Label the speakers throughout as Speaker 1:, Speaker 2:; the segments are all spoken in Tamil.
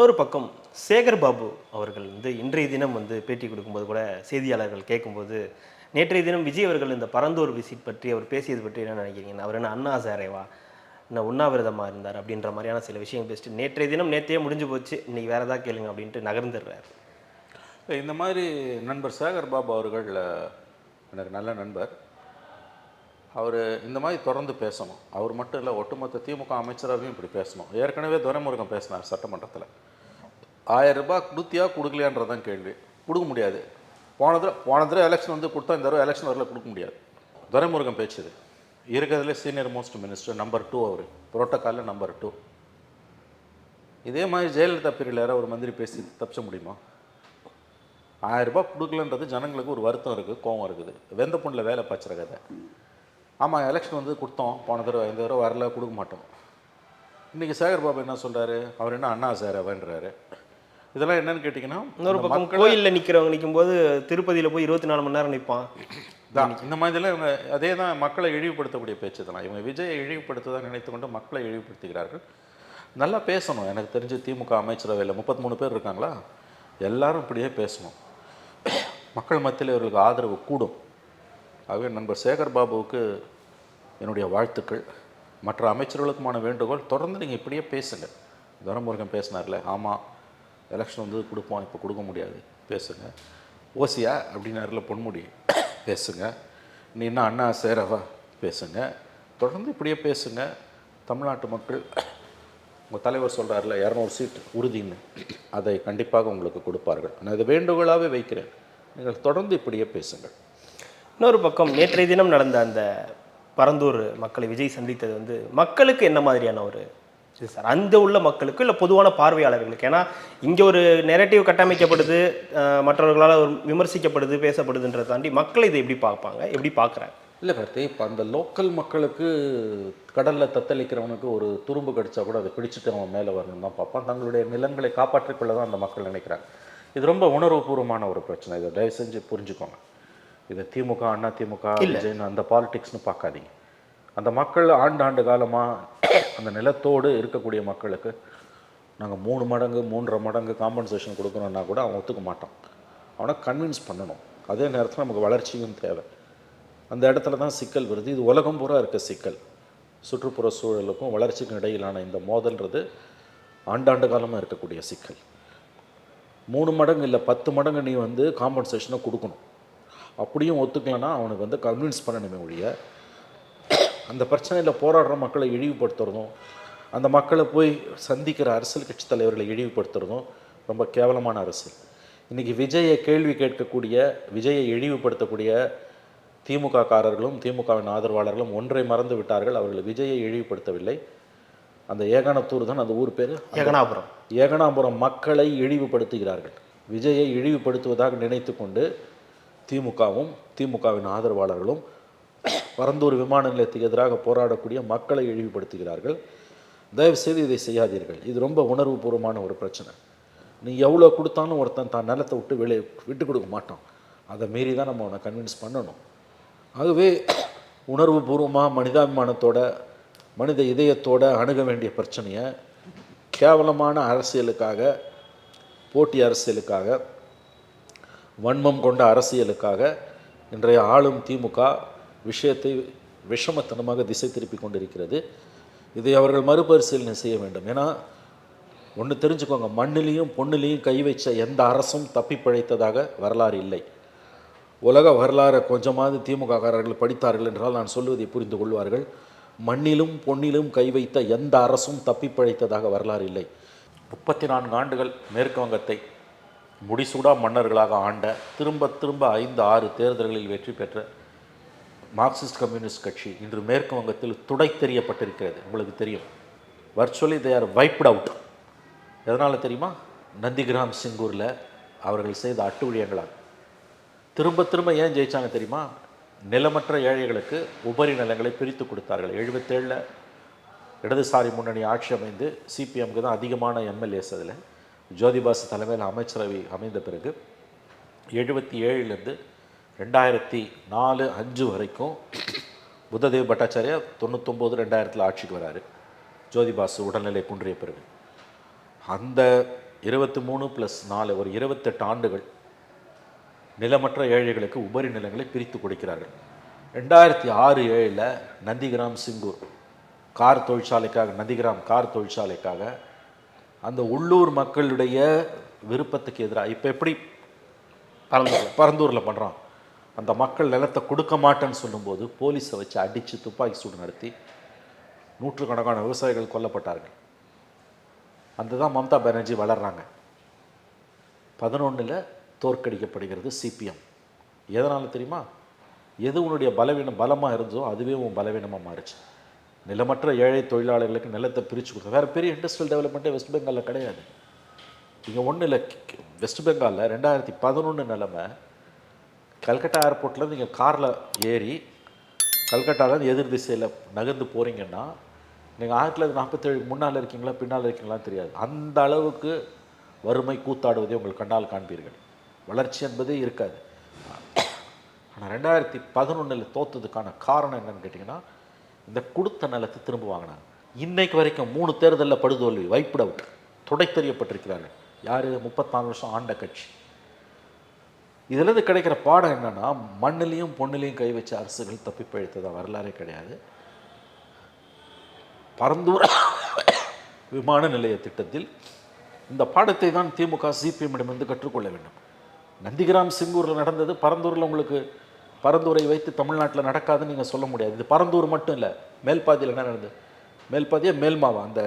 Speaker 1: இன்னொரு பக்கம் சேகர் பாபு அவர்கள் வந்து இன்றைய தினம் வந்து பேட்டி கொடுக்கும்போது கூட செய்தியாளர்கள் கேட்கும்போது நேற்றைய தினம் விஜய் அவர்கள் இந்த பரந்தூர் விசிட் பற்றி அவர் பேசியது பற்றி என்ன நினைக்கிறீங்க? அவர் என்ன அண்ணா சாரேவா? என்ன உண்ணாவிரதமாக இருந்தார்? அப்படின்ற மாதிரியான சில விஷயம் பேசிட்டு நேற்றைய தினம் நேற்றையே முடிஞ்சு போச்சு இன்றைக்கி வேறு ஏதாவது கேளுங்க அப்படின்ட்டு நகர்ந்துடுறார்.
Speaker 2: இந்த மாதிரி நண்பர் சேகர் பாபு அவர்கள் எனக்கு நல்ல நண்பர். அவர் இந்த மாதிரி தொடர்ந்து பேசணும். அவர் மட்டும் இல்லை ஒட்டுமொத்த திமுக அமைச்சராகவும் இப்படி பேசணும். ஏற்கனவே துரைமுருகன் பேசினார் சட்டமன்றத்தில். ஆயிரம் ரூபாய் கொடுத்தியா கொடுக்கலையான்றதான் கேள்வி. கொடுக்க முடியாது. போன தடவை போன தடவை எலெக்ஷன் வந்து கொடுத்தா இந்த தடவை எலெக்ஷன் வரல கொடுக்க முடியாது. துரைமுருகன் பேச்சுது. இருக்கிறதுல senior most minister number two அவர். புரோட்டோக்காலில் நம்பர் டூ இதே மாதிரி ஜெயலலிதா பீரியடில் யாராவது ஒரு மந்திரி பேசி தப்பிச்ச முடியுமா? ஆயிரம் ரூபாய் கொடுக்கலன்றது ஜனங்களுக்கு ஒரு வருத்தம் இருக்குது கோவம் இருக்குது. வெந்த புண்ணில் வேலை பாய்ச்சுற கதை. ஆமாம் எலெக்ஷன் வந்து கொடுத்தோம். போன தடவை இந்த தடவை வரல கொடுக்க மாட்டோம். இன்றைக்கி சேகர் பாபு என்ன சொல்கிறாரு அவர் என்ன அண்ணா சார் அவன்றாரு இதெல்லாம் என்னன்னு கேட்டிங்கன்னா
Speaker 1: இன்னொரு பக்கம்
Speaker 2: மக்களை-
Speaker 1: கோயிலில் நிற்கிறவங்க நிற்கும்போது திருப்பதியில் போய் இருபத்தி நாலு மணி நேரம் நிற்பான்
Speaker 2: தான் இந்த மாதிரிலாம் இவங்க அதே தான் மக்களை இழிவுபடுத்தக்கூடிய பேச்சு தான் இவங்க விஜயை இழிவுபடுத்துதான் நினைத்து கொண்டு மக்களை இழிவுபடுத்துகிறார்கள். நல்லா பேசணும். எனக்கு தெரிஞ்சு திமுக அமைச்சரவையில் முப்பத்தி மூணு பேர் இருக்காங்களா? எல்லாரும் இப்படியே பேசணும். மக்கள் மத்தியில் இவர்களுக்கு ஆதரவு கூடும். ஆகவே நண்பர் சேகர் பாபுவுக்கு என்னுடைய வாழ்த்துக்கள். மற்ற அமைச்சர்களுக்குமான வேண்டுகோள் தொடர்ந்து நீங்கள் இப்படியே பேசுங்க. தனமுருகன் பேசினார்ல ஆமாம் எலெக்ஷன் வந்து கொடுப்போம் இப்போ கொடுக்க முடியாது பேசுங்க. ஓசியா அப்படின்னாருல பொன்முடி பேசுங்க. நீ என்ன அண்ணா சேரவா பேசுங்க. தொடர்ந்து இப்படியே பேசுங்க. தமிழ்நாட்டு மக்கள் உங்கள் தலைவர் சொல்கிறார்ல இரநூறு சீட் உறுதின்னு அதை கண்டிப்பாக உங்களுக்கு கொடுப்பார்கள். நான் இதை வேண்டுகோளாகவே வைக்கிறேன். நீங்கள் தொடர்ந்து இப்படியே பேசுங்கள்.
Speaker 1: இன்னொரு பக்கம் நேற்றைய தினம் நடந்த அந்த பரந்தூர் மக்களை விஜய் சந்தித்தது வந்து மக்களுக்கு என்ன மாதிரியான ஒரு இது சார்? அந்த உள்ள மக்களுக்கு இல்லை பொதுவான பார்வையாளர்களுக்கு? ஏன்னா இங்கே ஒரு நெரட்டிவ் கட்டமைக்கப்படுது மற்றவர்களால் ஒரு விமர்சிக்கப்படுது பேசப்படுதுன்றதை தாண்டி மக்கள் இதை எப்படி பார்ப்பாங்க? எப்படி பார்க்குறாங்க?
Speaker 2: இல்லை கார்த்தி இப்போ அந்த லோக்கல் மக்களுக்கு கடலில் தத்தளிக்கிறவனுக்கு ஒரு துரும்பு கடிச்சா கூட அதை பிடிச்சிட்டு அவன் மேலே வரணும் தான் பார்ப்பான் தங்களுடைய நிலங்களை காப்பாற்றிக்கொள்ள தான் அந்த மக்கள் நினைக்கிறாங்க. இது ரொம்ப உணர்வுபூர்வமான ஒரு பிரச்சனை. இதை தயவு செஞ்சு புரிஞ்சுக்கோங்க. இதை திமுக அண்ணா திமுக விஜய்னு அந்த பாலிடிக்ஸ்னு பார்க்காதீங்க. அந்த மக்கள் ஆண்டு ஆண்டு காலமாக அந்த நிலத்தோடு இருக்கக்கூடிய மக்களுக்கு நாங்கள் மூணு மடங்கு மூன்றரை மடங்கு காம்பன்சேஷன் கொடுக்குறோன்னா கூட அவன் ஒத்துக்க மாட்டான் அவனை கன்வின்ஸ் பண்ணணும். அதே நேரத்தில் நமக்கு வளர்ச்சியும் தேவை. அந்த இடத்துல தான் சிக்கல் வருது. இது உலகம் பூரா இருக்க சிக்கல். சுற்றுப்புற சூழலுக்கும் வளர்ச்சிக்கும் இடையிலான இந்த மோதல்ன்றது ஆண்டாண்டு காலமாக இருக்கக்கூடிய சிக்கல். மூணு மடங்கு இல்லை பத்து மடங்கு நீ வந்து காம்பன்சேஷனை கொடுக்கணும். அப்படியும் ஒத்துக்கலைன்னா அவனுக்கு வந்து கன்வின்ஸ் பண்ணணுமே ஒழிய அந்த பிரச்சனையில் போராடுற மக்களை இழிவுபடுத்துறதும் அந்த மக்களை போய் சந்திக்கிற அரசியல் கட்சி தலைவர்களை இழிவுபடுத்துறதும் ரொம்ப கேவலமான அரசியல் இன்றைக்கி விஜயை கேள்வி கேட்கக்கூடிய விஜயை இழிவுபடுத்தக்கூடிய திமுக காரர்களும் திமுகவின் ஆதரவாளர்களும் ஒன்றை மறந்து விட்டார்கள். அவர்கள் விஜயை இழிவுபடுத்தவில்லை. அந்த ஏகானத்தூர் தான் அந்த ஊர் பேர்?
Speaker 1: ஏகனாபுரம்.
Speaker 2: ஏகனாபுரம் மக்களை இழிவுபடுத்துகிறார்கள். விஜயை இழிவுபடுத்துவதாக நினைத்து கொண்டு திமுகவும் திமுகவின் ஆதரவாளர்களும் பரந்தூர் விமான நிலையத்துக்கு எதிராக போராடக்கூடிய மக்களை இழிவுபடுத்துகிறார்கள். தயவுசெய்து இதை செய்யாதீர்கள். இது ரொம்ப உணர்வுபூர்வமான ஒரு பிரச்சனை. நீ எவ்வளோ கொடுத்தாலும் ஒருத்தன் தான் நிலத்தை விட்டு வெளியே விட்டு கொடுக்க மாட்டான். அதை மீறி தான் நம்ம அவனை கன்வின்ஸ் பண்ணணும். ஆகவே உணர்வுபூர்வமாக மனிதாபிமானத்தோட மனித இதயத்தோட அணுக வேண்டிய பிரச்சனையை கேவலமான அரசியலுக்காக போட்டி அரசியலுக்காக வன்மம் கொண்ட அரசியலுக்காக இன்றைய ஆளும் திமுக விஷயத்தை விஷமத்தனமாக திசை திருப்பி கொண்டிருக்கிறது. இதை அவர்கள் மறுபரிசீலனை செய்ய வேண்டும். ஏன்னா ஒன்று தெரிஞ்சுக்கோங்க மண்ணிலையும் பொண்ணிலையும் கை வச்ச எந்த அரசும் தப்பி பிழைத்ததாக வரலாறு இல்லை. உலக வரலாறை கொஞ்சமாவது திமுககாரர்கள் படித்தார்கள் என்றால் நான் சொல்வதை புரிந்து கொள்வார்கள். மண்ணிலும் பொன்னிலும் கை வைத்த எந்த அரசும் தப்பி பிழைத்ததாக வரலாறு இல்லை. முப்பத்தி நான்கு ஆண்டுகள் மேற்கு வங்கத்தை முடிசூடா மன்னர்களாக ஆண்ட திரும்ப திரும்ப ஐந்து ஆறு தேர்தல்களில் வெற்றி பெற்ற மார்க்சிஸ்ட் கம்யூனிஸ்ட் கட்சி இன்று மேற்கு வங்கத்தில் துடை தெரியப்பட்டிருக்கிறது. உங்களுக்கு தெரியும். Virtually they are wiped out எதனால் தெரியுமா? நந்திகிராம் சிங்கூரில் அவர்கள் செய்த அட்டுழியங்களால். திரும்ப திரும்ப ஏன் ஜெயிச்சாங்க தெரியுமா? நிலமற்ற ஏழைகளுக்கு உபரி நிலங்களை பிரித்து கொடுத்தார்கள். எழுபத்தேழில் இடதுசாரி முன்னணி ஆட்சி அமைந்து சிபிஎம்க்கு தான் அதிகமான எம்எல்ஏஸ் அதில். ஜோதிபாசு தலைமையில் அமைச்சரவை அமைந்த பிறகு எழுபத்தி ஏழுலேருந்து ரெண்டாயிரத்தி நாலு அஞ்சு வரைக்கும் புத்ததேவ் பட்டாச்சாரியா தொண்ணூத்தொம்போது ரெண்டாயிரத்தில் ஆட்சிக்கு வராரு. ஜோதிபாசு உடல்நிலை குன்றிய பிறகு. அந்த இருபத்தி மூணு ப்ளஸ் நாலு ஒரு இருபத்தெட்டு ஆண்டுகள் நிலமற்ற ஏழைகளுக்கு உபரி நிலங்களை பிரித்து கொடுக்கிறார்கள். ரெண்டாயிரத்தி ஆறு ஏழில் நந்திகிராம் சிங்கூர் கார் தொழிற்சாலைக்காக நந்திகிராம் கார் தொழிற்சாலைக்காக அந்த உள்ளூர் மக்களுடைய விருப்பத்துக்கு எதிராக இப்போ எப்படி
Speaker 1: பரந்தூர்
Speaker 2: பரந்தூரில் பண்ணுறான் அந்த மக்கள் நிலத்தை கொடுக்க மாட்டேன்னு சொல்லும்போது போலீஸை வச்சு அடித்து துப்பாக்கி சூடு நடத்தி நூற்றுக்கணக்கான விவசாயிகள் கொல்லப்பட்டார்கள். அந்த தான் மம்தா பானர்ஜி வளர்கிறாங்க பதினொன்றில் தோற்கடிக்கப்படுகிறது சிபிஎம். எதனால் தெரியுமா? எது உன்னுடைய பலவீனம் பலமாக இருந்ததோ அதுவே உன் பலவீனமாக மாறுச்சு. நிலமற்ற ஏழை தொழிலாளர்களுக்கு நிலத்தை பிரித்து கொடுத்தா வேறு பெரிய இண்டஸ்ட்ரியல் டெவலப்மெண்ட்டே வெஸ்ட் பெங்காலில் கிடையாது. இங்கே ஒன்றும் இல்லை வெஸ்ட் பெங்காலில் ரெண்டாயிரத்தி பதினொன்று நிலமை கல்கட்டா ஏர்போர்ட்லேருந்து நீங்கள் காரில் ஏறி கல்கட்டாவிலேருந்து எதிர் திசையில் நகர்ந்து போகிறீங்கன்னா நீங்கள் ஆயிரத்தி தொள்ளாயிரத்தி நாற்பத்தேழு முன்னால் இருக்கீங்களா பின்னால் இருக்கீங்களா தெரியாது. அந்த அளவுக்கு வறுமை கூத்தாடுவதை உங்கள் கண்ணால் காண்பீர்கள். வளர்ச்சி என்பதே இருக்காது. ஆனால் ரெண்டாயிரத்தி பதினொன்றில் தோத்ததுக்கான காரணம் என்னன்னு கேட்டிங்கன்னா இந்த கொடுத்த நிலத்தை திரும்ப வாங்கினாங்க. இன்னைக்கு வரைக்கும் மூணு தேர்தலில் படுதோல்வி வைப்பிட துடைத்தறியப்பட்டிருக்கிறார்கள் யார்? முப்பத்தாறு வருஷம் ஆண்ட கட்சி. இதுலேருந்து கிடைக்கிற பாடம் என்னன்னா மண்ணிலையும் பொண்ணிலையும் கை வச்ச அரசுகள் தப்பி வரலாறே கிடையாது. பரந்தூர விமான நிலைய திட்டத்தில் இந்த பாடத்தை தான் திமுக சிபிஎம்மிடமிருந்து கற்றுக்கொள்ள வேண்டும். நந்திகிராம் சிங்கூரில் நடந்தது பரந்தூரில் உங்களுக்கு பரந்தூரை வைத்து தமிழ்நாட்டில் நடக்காதுன்னு நீங்கள் சொல்ல முடியாது. இது பரந்தூர் மட்டும் இல்லை மேல்பாதியில் என்ன நடந்தது? மேல்பாதியா மேல்மாவா? அந்த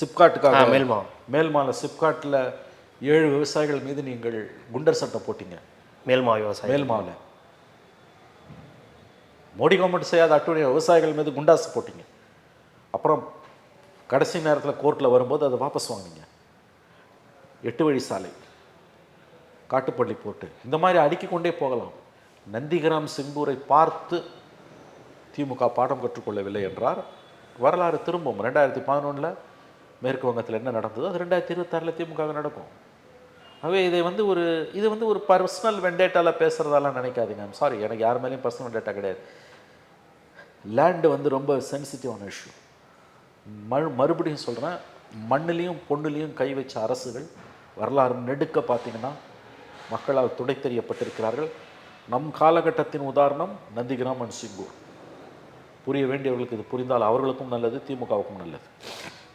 Speaker 2: சிப்காட்டுக்காக
Speaker 1: ஆ, மேல்மாவா.
Speaker 2: மேல்மாவில் சிப்காட்டில் ஏழு விவசாயிகள் மீது நீங்கள் குண்டர் சட்டம் போட்டீங்க.
Speaker 1: மேல்மா விவசாயம்
Speaker 2: மேல்மாவில் மோடி கவர்மெண்ட் செய்யாத அட்டுடைய விவசாயிகள் மீது குண்டாசு போட்டீங்க. அப்புறம் கடைசி நேரத்தில் கோர்ட்டில் வரும்போது அதை வாபஸ் வாங்குனீங்க. எட்டு வழி சாலை காட்டுப்பள்ளி போட்டு இந்த மாதிரி அடுக்கிக் கொண்டே போகலாம். நந்திகிராம் சிம்பூரை பார்த்து திமுக பாடம் கற்றுக்கொள்ளவில்லை என்றார். வரலாறு திரும்பும். ரெண்டாயிரத்தி பதினொன்றில் மேற்கு வங்கத்தில் என்ன நடந்ததோ அது ரெண்டாயிரத்தி இருபத்தாறில் திமுக நடக்கும். ஆகவே இதை வந்து ஒரு இது வந்து ஒரு பர்சனல் வெண்டேட்டாவில் பேசுகிறதாலாம் நினைக்காதீங்க. சாரி எனக்கு யார் மேலேயும் பர்சனல் வெண்டேட்டா கிடையாது. லேண்டு வந்து ரொம்ப சென்சிட்டிவான இஷ்யூ மறு மறுபடியும் சொல்கிறேன் மண்ணிலையும் பொண்ணுலேயும் கை வச்ச அரசுகள் வரலாறு நெடுக்க பார்த்தீங்கன்னா மக்களால் துடைத்தெறியப்பட்டிருக்கிறார்கள். நம் காலகட்டத்தின் உதாரணம் நந்திகிராம் அண்ட் சிங்கூர். புரிய வேண்டியவர்களுக்கு இது புரிந்தால் அவர்களுக்கும் நல்லது திமுகவுக்கும் நல்லது.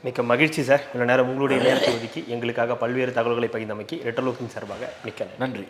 Speaker 1: மிக்க மகிழ்ச்சி சார். இவ்வளோ நேரம் உங்களுடைய நேரத்தை ஒதுக்கி எங்களுக்காக பல்வேறு தகவல்களை பகிர்ந்தமைக்கு ரெட்டலோக்கின் சார்பாக மிக்க.
Speaker 2: நன்றி.